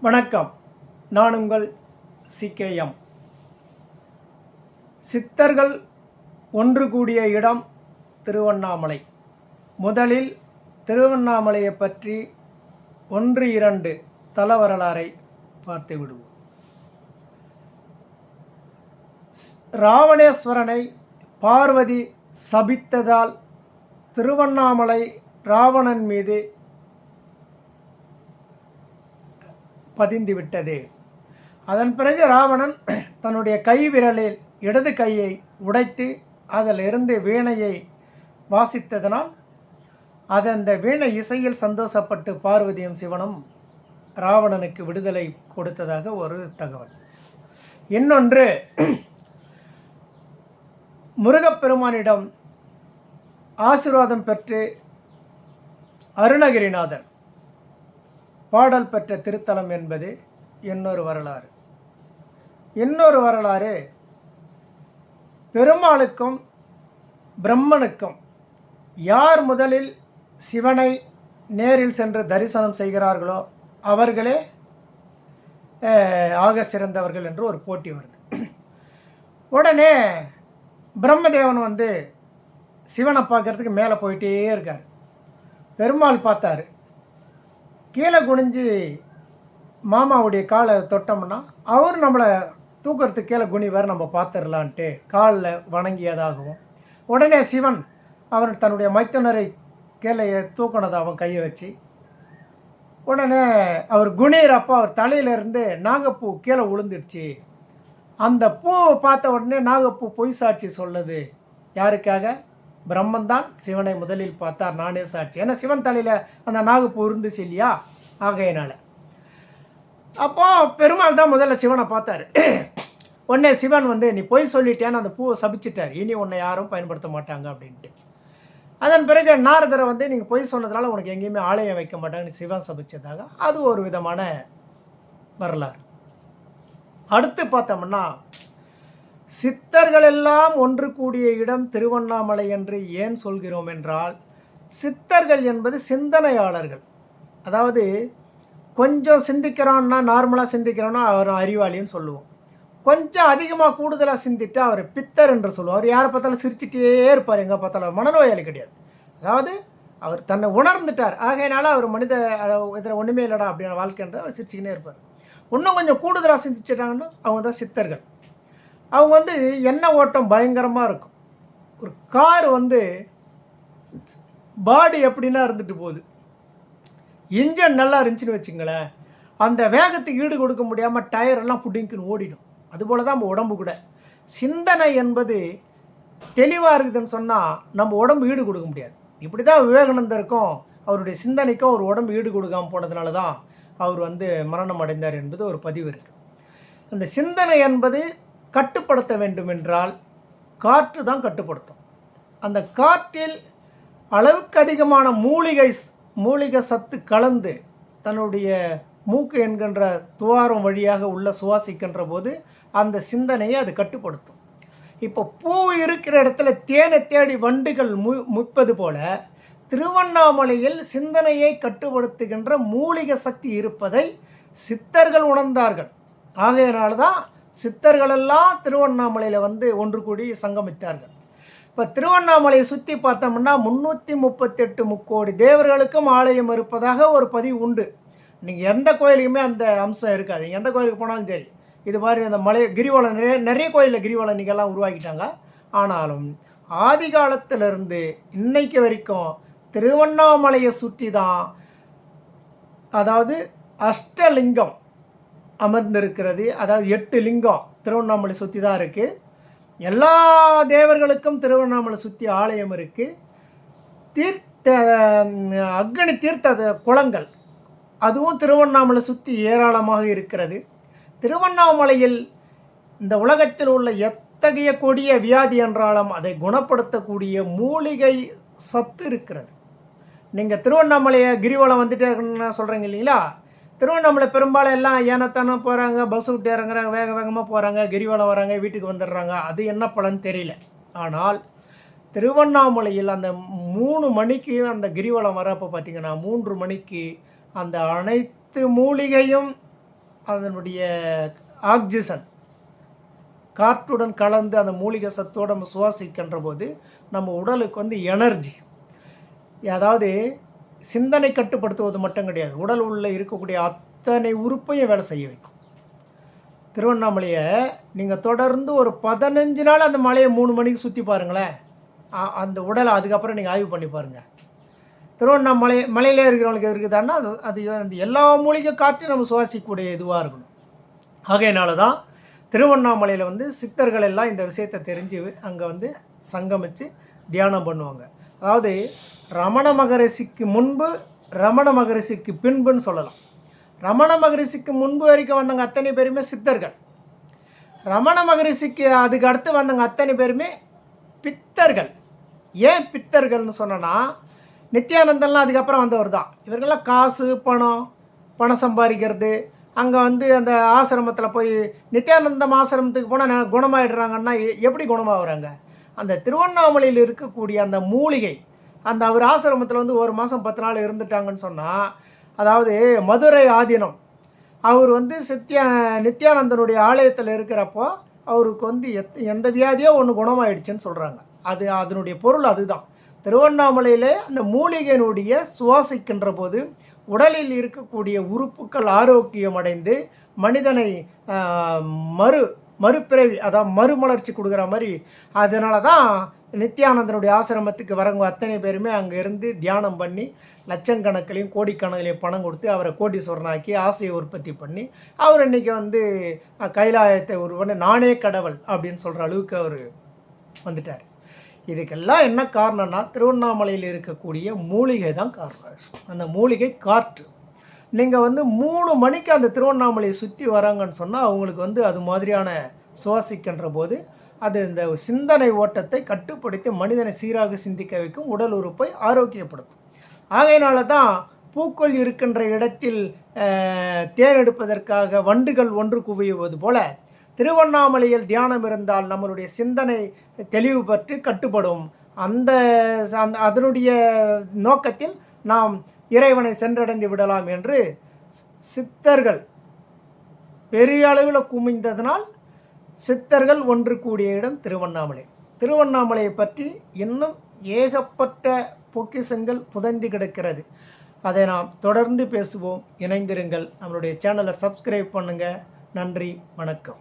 வணக்கம். நான் உங்கள் சிகேஎம். சித்தர்கள் ஒன்று கூடிய இடம் திருவண்ணாமலை. முதலில் திருவண்ணாமலையை பற்றி ஒன்று இரண்டு தல வரலாறை பார்த்து விடுவோம். ராவணேஸ்வரனை பார்வதி சபித்ததால் திருவண்ணாமலை ராவணன் மீது பதிந்துவிட்டது. அதன் பிறகு ராவணன் தன்னுடைய கை விரலில் இடது கையை உடைத்து அதிலிருந்து வீணையை வாசித்ததனால் அது அந்த வீணை இசையில் சந்தோஷப்பட்டு பார்வதியும் சிவனும் ராவணனுக்கு விடுதலை கொடுத்ததாக ஒரு தகவல். இன்னொன்று முருகப்பெருமானிடம் ஆசீர்வாதம் பெற்று அருணகிரிநாதன் பாடல் பெற்ற திருத்தலம் என்பது இன்னொரு வரலாறு. இன்னொரு வரலாறு பெருமாளுக்கும் பிரம்மனுக்கும் யார் முதலில் சிவனை நேரில் சென்று தரிசனம் செய்கிறார்களோ அவர்களே ஆக சிறந்தவர்கள் என்று ஒரு போட்டி வருது. உடனே பிரம்மதேவன் வந்து சிவனை பார்க்கறதுக்கு மேலே போயிட்டே இருக்கார். பெருமாள் பார்த்தாரு. கீழே குனிஞ்சு மாமாவுடைய காலை தொட்டோம்னா அவர் நம்மளை தூக்கிறதுக்கு கீழே குனிவார் நம்ம பார்த்துடலான்ட்டு காலில் வணங்கியதாகவும் உடனே சிவன் அவர் தன்னுடைய மைத்துனரை கீழே தூக்கினதாகவும் கையை வச்சு உடனே அவர் குனியிறப்போ அவர் தலையிலேருந்து நாகப்பூ கீழே விழுந்துடுச்சு அந்த பூவை பார்த்த உடனே நாகப்பூ பொய் சாட்சி சொல்லுது. யாருக்காக? பிரம்மன் தான் சிவனை முதலில் பார்த்தார் நானே சாட்சி. ஏன்னா சிவன் தலையில் அந்த நாகப்பூ இருந்துச்சு இல்லையா ஆகையினால. அப்போ பெருமாள் தான் முதல்ல சிவனை பார்த்தாரு. உடனே சிவன் வந்து நீ பொய் சொல்லிட்டேன்னு அந்த பூவை சபிச்சிட்டார். இனி உன்னை யாரும் பயன்படுத்த மாட்டாங்க அப்படின்ட்டு. அதன் பிறகு நாரதரை வந்து நீங்கள் பொய் சொன்னதுனால உனக்கு எங்கேயுமே ஆலயம் வைக்க மாட்டாங்கன்னு சிவன் சபிச்சதாக. அது ஒரு விதமான வரலாறு. அடுத்து பார்த்தோம்னா சித்தர்கள் எல்லாம் ஒன்று கூடிய இடம் திருவண்ணாமலை என்று ஏன் சொல்கிறோம் என்றால் சித்தர்கள் என்பது சிந்தனையாளர்கள். அதாவது கொஞ்சம் சிந்திக்கிறான்னா நார்மலாக சிந்திக்கிறான்னா அவர் அறிவாளின்னு சொல்லுவோம். கொஞ்சம் அதிகமாக கூடுதலாக சிந்திட்டு அவர் பித்தர் என்று சொல்லுவார் அவர் யாரை பார்த்தாலும் சிரிச்சிட்டே இருப்பார் எங்கே பார்த்தாலும். மனநோயாளி கிடையாது. அதாவது அவர் தன்னை உணர்ந்துட்டார். ஆகையினால அவர் மனித இதில் ஒன்றுமே இல்லைடா அப்படின்ற வாழ்க்கைன்றது அவர் சிரிச்சுக்கினே இருப்பார். இன்னும் கொஞ்சம் கூடுதலாக சிந்திச்சிட்டாங்கன்னா அவங்க தான் சித்தர்கள். அவங்க வந்து எண்ணெய் ஓட்டம் பயங்கரமாக இருக்கும். ஒரு கார் வந்து பாடி எப்படின்னா இருந்துட்டு போகுது. இன்ஜன் நல்லா இருந்துச்சுன்னு வச்சுங்களேன். அந்த வேகத்துக்கு ஈடு கொடுக்க முடியாமல் டயரெல்லாம் பிடிங்கின்னு ஓடிடும். அதுபோல தான் நம்ம உடம்பு கூட. சிந்தனை என்பது தெளிவாக இருக்குதுன்னு சொன்னால் நம்ம உடம்பு ஈடு கொடுக்க முடியாது. இப்படி தான் விவேகானந்தருக்கும் அவருடைய சிந்தனைக்கும் ஒரு உடம்பு ஈடு கொடுக்காமல் போனதுனால தான் அவர் வந்து மரணம் அடைந்தார் என்பது ஒரு பதிவு இருக்குது அந்த சிந்தனை என்பது கட்டுப்படுத்த வேண்டும் என்றால் காற்று தான் கட்டுப்படுத்தும். அந்த காற்றில் அளவுக்கு அதிகமான மூலிகை மூலிகை சத்து கலந்து தன்னுடைய மூக்கு என்கின்ற துவாரம் வழியாக உள்ள சுவாசிக்கின்ற போது அந்த சிந்தனையை அது கட்டுப்படுத்தும். இப்போ பூ இருக்கிற இடத்துல தேனை தேடி வண்டுகள் மு முப்பது போல திருவண்ணாமலையில் சிந்தனையை கட்டுப்படுத்துகின்ற மூலிகை சக்தி இருப்பதை சித்தர்கள் உணர்ந்தார்கள். ஆகையினால்தான் சித்தர்களெல்லாம் திருவண்ணாமலையில் வந்து ஒன்று கூடி சங்கமித்தார்கள். இப்போ திருவண்ணாமலையை சுற்றி பார்த்தோம்னா முந்நூற்றி முப்பத்தெட்டு முக்கோடி தேவர்களுக்கும் ஆலயம் இருப்பதாக ஒரு பதிவு உண்டு. நீங்கள் எந்த கோயிலுக்குமே அந்த அம்சம் இருக்காது. எந்த கோயிலுக்கு போனாலும் சரி. இது மாதிரி அந்த மலை கிரிவலம் நிறைய நிறைய கோயிலில் கிரிவலம் இன்னைக்கெல்லாம் உருவாக்கிட்டாங்க. ஆனாலும் ஆதி காலத்திலிருந்து இன்னைக்கு வரைக்கும் திருவண்ணாமலையை சுற்றி தான் அதாவது அஷ்டலிங்கம் அமர்ந்திருக்கிறது. அதாவது எட்டு லிங்கம் திருவண்ணாமலை சுற்றி தான் இருக்குது எல்லா தேவர்களுக்கும் திருவண்ணாமலை சுற்றி ஆலயம் இருக்குது தீர்த்த அக்னி தீர்த்த குளங்கள் அதுவும் திருவண்ணாமலை சுற்றி ஏராளமாக இருக்கிறது. திருவண்ணாமலையில் இந்த உலகத்தில் உள்ள எத்தகைய கொடிய வியாதி என்றாலும் அதை குணப்படுத்தக்கூடிய மூலிகை சத்து இருக்கிறது. நீங்கள் திருவண்ணாமலையை கிரிவலம் வந்துட்டே இருக்கணும்னு சொல்கிறீங்க இல்லைங்களா? திருவண்ணாமலை பெரும்பாலும் எல்லாம் ஏனத்தானே போகிறாங்க பஸ் விட்டு இறங்குறாங்க வேக வேகமாக போகிறாங்க கிரிவலம் வராங்க வீட்டுக்கு வந்துடுறாங்க. அது என்ன பலன் தெரியல. ஆனால் திருவண்ணாமலையில் அந்த மூணு மணிக்கு அந்த கிரிவலம் வரப்போ பார்த்திங்கன்னா மூன்று மணிக்கு அந்த அனைத்து மூலிகையும் அதனுடைய ஆக்சிஜன் காற்றுடன் கலந்து அந்த மூலிகை சத்தோடு நம்ம சுவாசிக்கின்ற போது நம்ம உடலுக்கு வந்து எனர்ஜி அதாவது சிந்தனை கட்டுப்படுத்துவது மட்டும் கிடையாது. உடல் உள்ளே இருக்கக்கூடிய அத்தனை உறுப்பையும் வேலை செய்ய வைக்கும். திருவண்ணாமலையை நீங்கள் தொடர்ந்து ஒரு பதினஞ்சு நாள் அந்த மலையை மூணு மணிக்கு சுற்றி பாருங்களேன். அந்த உடலை அதுக்கப்புறம் நீங்கள் ஆய்வு பண்ணி பாருங்கள் திருவண்ணாமலை மலையிலே இருக்கிறவங்களுக்கு இருக்குதான்னா அது அது அந்த எல்லா மூலிகை காற்று நம்ம சுவாசிக்கக்கூடிய இதுவாக இருக்கணும். ஆகையினால தான் திருவண்ணாமலையில் வந்து சித்தர்கள் எல்லாம் இந்த விஷயத்தை தெரிஞ்சு அங்கே வந்து சங்கமித்து தியானம் பண்ணுவாங்க. அதாவது ரமண மகரிஷிக்கு முன்பு ரமண மகரிஷிக்கு பின்புன்னு சொல்லலாம். ரமண மகரிஷிக்கு முன்பு வரைக்கும் வந்தவங்க அத்தனை பேருமே சித்தர்கள். ரமண மகரிஷிக்கு அதுக்கு அடுத்து வந்தவங்க அத்தனை பேருமே பித்தர்கள். ஏன் பித்தர்கள்னு சொன்னோன்னா நித்யானந்தன்லாம் அதுக்கப்புறம் வந்தவர் தான். இவர்கள்லாம் காசு பணம் பணம் சம்பாதிக்கிறது. அங்கே வந்து அந்த ஆசிரமத்தில் போய் நித்யானந்தம் ஆசிரமத்துக்கு போனால் குணமாயிடுறாங்கன்னா எ- எப்படி குணமாகறாங்க அந்த திருவண்ணாமலையில் இருக்கக்கூடிய அந்த மூலிகை அந்த அவர் ஆசிரமத்தில் வந்து ஒரு மாதம் பத்து நாள் இருந்துட்டாங்கன்னு சொன்னால் அதாவது மதுரை ஆதீனம் அவர் வந்து சித்யா நித்யானந்தனுடைய ஆலயத்தில் இருக்கிறப்போ அவருக்கு வந்து எத் எந்த வியாதியோ ஒன்று குணமாயிடுச்சுன்னு சொல்கிறாங்க அது அதனுடைய பொருள் அதுதான். திருவண்ணாமலையில் அந்த மூலிகையினுடைய சுவாசிக்கின்ற போது உடலில் இருக்கக்கூடிய உறுப்புகள் ஆரோக்கியம் அடைந்து மனிதனை மறு மறுபிறவி அதாவது மறுமலர்ச்சி கொடுக்குற மாதிரி அதனால தான் நித்யானந்தனுடைய ஆசிரமத்துக்கு வரவங்க அத்தனை பேருமே அங்கே இருந்து தியானம் பண்ணி லட்சக்கணக்கிலையும் கோடிக்கணக்கிலையும் பணம் கொடுத்து அவரை கோடீஸ்வரனாக்கி ஆசையை உற்பத்தி பண்ணி அவர் இன்னைக்கு வந்து கைலாயத்தை உருவன நானே கடவுள் அப்படின்னு சொல்கிற அளவுக்கு அவர் வந்துட்டார். இதுக்கெல்லாம் என்ன காரணம்னா திருவண்ணாமலையில் இருக்கக்கூடிய மூலிகை தான் காரணம். அந்த மூலிகை காற்று. நீங்கள் வந்து மூணு மணிக்கு அந்த திருவண்ணாமலையை சுற்றி வராங்கன்னு சொன்னால் அவங்களுக்கு வந்து அது மாதிரியான சுவாசிக்கின்ற போது அது இந்த சிந்தனை ஓட்டத்தை கட்டுப்படுத்தி மனிதனை சீராக சிந்திக்க வைக்கும் உடல் உறுப்பை ஆரோக்கியப்படுத்தும். ஆகையினால தான் பூக்கள் இருக்கின்ற இடத்தில் அஹ், தேன் எடுப்பதற்காக வண்டுகள் ஒன்று குவியுவது போல திருவண்ணாமலையில் தியானம் இருந்தால் நம்மளுடைய சிந்தனை தெளிவு பற்றி கட்டுப்படும். அந்த அந்த- அதனுடைய நோக்கத்தில் நாம் இறைவனை சென்றடைந்து விடலாம் என்று சித்தர்கள் பெரிய அளவில் குமிந்ததனால் சித்தர்கள் ஒன்று கூடிய இடம் திருவண்ணாமலை. திருவண்ணாமலையை பற்றி இன்னும் ஏகப்பட்ட பொக்கிஷங்கள் புதைந்து கிடக்கிறது. அதை நாம் தொடர்ந்து பேசுவோம். இணைந்திருங்கள். நம்மளுடைய சேனலை சப்ஸ்கிரைப் பண்ணுங்கள் நன்றி. வணக்கம்.